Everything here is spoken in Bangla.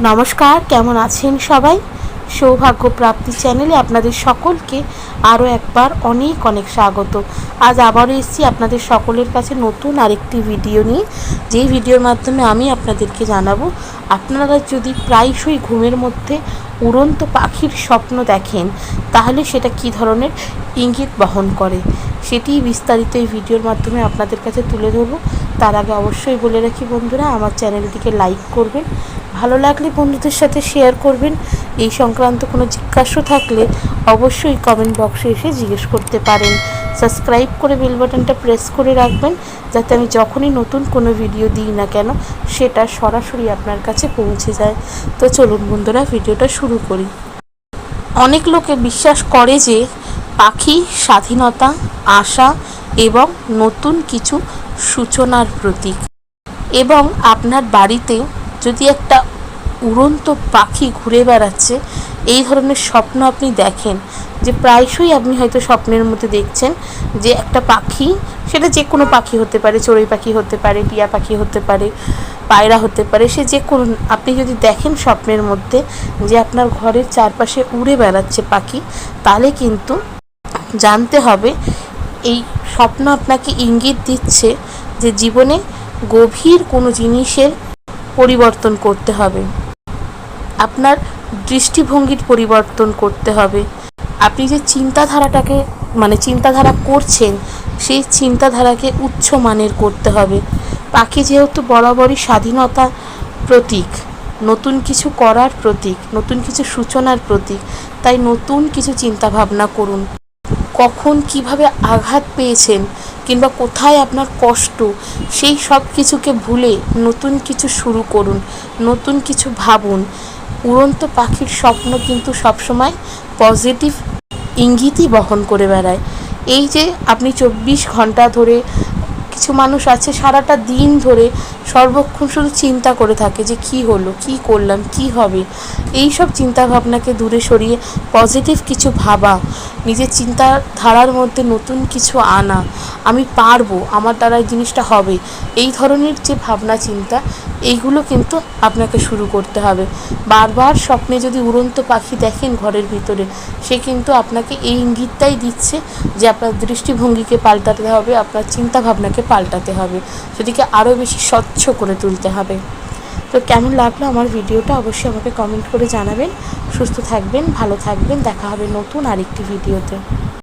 নমস্কার, কেমন আছেন সবাই? সৌভাগ্য প্রাপ্তি চ্যানেলে আপনাদের সকলকে আরও একবার অনেক অনেক স্বাগত। আজ আবারও এসেছি আপনাদের সকলের কাছে নতুন আরেকটি ভিডিও নিয়ে। যেই ভিডিওর মাধ্যমে আমি আপনাদেরকে জানাব, আপনারা যদি প্রায়শই ঘুমের মধ্যে উড়ন্ত পাখির স্বপ্ন দেখেন, তাহলে সেটা কী ধরনের ইঙ্গিত বহন করে? সেটি বিস্তারিত এই ভিডিওর মাধ্যমে আপনাদের কাছে তুলে ধরবো। তার আগে অবশ্যই বলে রাখি বন্ধুরা, আমার চ্যানেলটিকে লাইক করবেন, ভালো লাগলে বন্ধুদের সাথে শেয়ার করবেন। এই সংক্রান্ত কোনো জিজ্ঞাসা থাকলে অবশ্যই কমেন্ট বক্সে এসে জিজ্ঞেস করতে পারেন। সাবস্ক্রাইব করে বেল বাটনটা প্রেস করে রাখবেন, যাতে আমি যখনই নতুন কোনো ভিডিও দিই না কেন, সেটা সরাসরি আপনার কাছে পৌঁছে যায়। তো চলুন বন্ধুরা, ভিডিওটা শুরু করি। অনেক লোকে বিশ্বাস করে যে পাখি স্বাধীনতা, আশা এবং নতুন কিছু সূচনার প্রতীক। এবং আপনার বাড়িতে যদি একটা উড়ন্ত পাখি ঘুরে বেড়াচ্ছে, এই ধরনের স্বপ্ন আপনি দেখেন যে প্রায়শই আপনি হয়তো স্বপ্নের মধ্যে দেখছেন যে একটা পাখি, সেটা যে কোনো পাখি হতে পারে, চড়ুই পাখি হতে পারে টিয়া পাখি হতে পারে, পায়রা হতে পারে, সে যে কোনো, আপনি যদি দেখেন স্বপ্নের মধ্যে যে আপনার ঘরের চারপাশে উড়ে বেড়াচ্ছে পাখি, তাহলে কিন্তু জানতে হবে এই স্বপ্ন আপনাকে ইঙ্গিত দিচ্ছে যে জীবনে গভীর কোনো জিনিসের পরিবর্তন করতে হবে। আপনার দৃষ্টিভঙ্গির পরিবর্তন করতে হবে। আপনি যে চিন্তাধারাটাকে মানে চিন্তাধারা করছেন, সেই চিন্তাধারাকে উচ্চ মানের করতে হবে। পাখি যেহেতু বরাবরই স্বাধীনতা প্রতীক, নতুন কিছু করার প্রতীক, নতুন কিছু সূচনার প্রতীক, তাই নতুন কিছু চিন্তা ভাবনা করুন। কখন কীভাবে আঘাত পেয়েছেন কিংবা কোথায় আপনার কষ্ট, সেই সব কিছুকে ভুলে নতুন কিছু শুরু করুন, নতুন কিছু ভাবুন। উড়ন্ত পাখির স্বপ্ন কিন্তু সবসময় পজিটিভ ইঙ্গিতই বহন করে বেড়ায়। এই যে আপনি চব্বিশ ঘণ্টা ধরে কিছু মানুষ আছে, সারাটা দিন ধরে সর্বক্ষণ শুধু চিন্তা করে থাকে যে কি হলো, কি করলাম, কি হবে? এই সব চিন্তাভাবনাকে দূরে সরিয়ে পজিটিভ কিছু ভাবা নিজের চিন্তাধারার মধ্যে নতুন কিছু আনা, আমি পারব, আমার দ্বারা এই জিনিসটা হবে। এই ধরনের যে ভাবনা, চিন্তা, এইগুলো কিন্তু আপনাকে শুরু করতে হবে। বারবার স্বপ্নে যদি উড়ন্ত পাখি দেখেন ঘরের ভিতরে, সে কিন্তু আপনাকে এই ইঙ্গিতটাই দিচ্ছে যে আপনার দৃষ্টিভঙ্গিকে পাল্টাতে হবে, আপনার চিন্তা ভাবনাকে পাল্টাতে হবে। সেটিকে আরও বেশি স্বচ্ছ করে তুলতে হবে। তো কেমন লাগল আমার ভিডিওটা অবশ্যই আমাকে কমেন্ট করে জানাবেন। সুস্থ থাকবেন, ভালো থাকবেন, দেখা হবে নতুন আরেকটি ভিডিওতে।